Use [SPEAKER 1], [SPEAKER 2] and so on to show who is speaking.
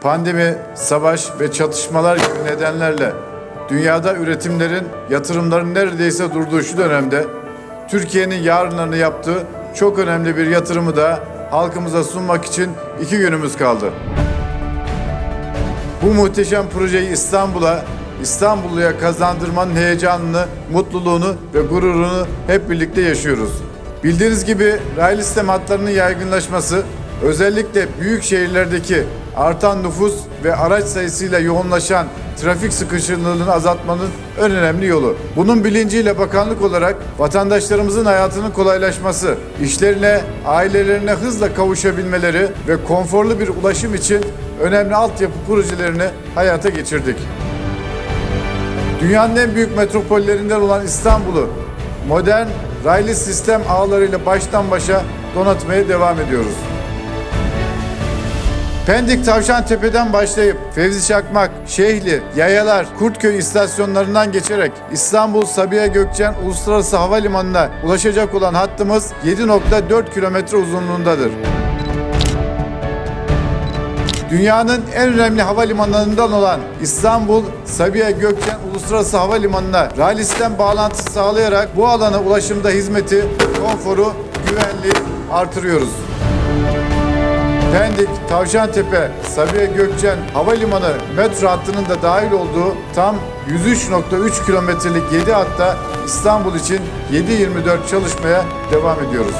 [SPEAKER 1] Pandemi, savaş ve çatışmalar gibi nedenlerle dünyada üretimlerin, yatırımların neredeyse durduğu şu dönemde Türkiye'nin yarınlarını yaptığı çok önemli bir yatırımı da halkımıza sunmak için iki günümüz kaldı. Bu muhteşem projeyi İstanbul'a, İstanbulluya kazandırmanın heyecanını, mutluluğunu ve gururunu hep birlikte yaşıyoruz. Bildiğiniz gibi raylı sistem hatlarının yaygınlaşması, özellikle büyük şehirlerdeki artan nüfus ve araç sayısıyla yoğunlaşan trafik sıkışıklığını azaltmanın en önemli yolu. Bunun bilinciyle bakanlık olarak vatandaşlarımızın hayatının kolaylaşması, işlerine, ailelerine hızla kavuşabilmeleri ve konforlu bir ulaşım için önemli altyapı projelerini hayata geçirdik. Dünyanın en büyük metropollerinden olan İstanbul'u modern raylı sistem ağlarıyla baştan başa donatmaya devam ediyoruz. Pendik Tavşantepe'den başlayıp Fevzi Çakmak, Şehli, Yayalar, Kurtköy istasyonlarından geçerek İstanbul Sabiha Gökçen Uluslararası Havalimanı'na ulaşacak olan hattımız 7.4 kilometre uzunluğundadır. Dünyanın en önemli havalimanlarından olan İstanbul Sabiha Gökçen Uluslararası Havalimanı'na raylı sistem bağlantısı sağlayarak bu alana ulaşımda hizmeti, konforu, güvenliği artırıyoruz. Pendik, Tavşantepe, Sabiha Gökçen Havalimanı metro hattının da dahil olduğu tam 103.3 kilometrelik 7 hatta İstanbul için 7-24 çalışmaya devam ediyoruz.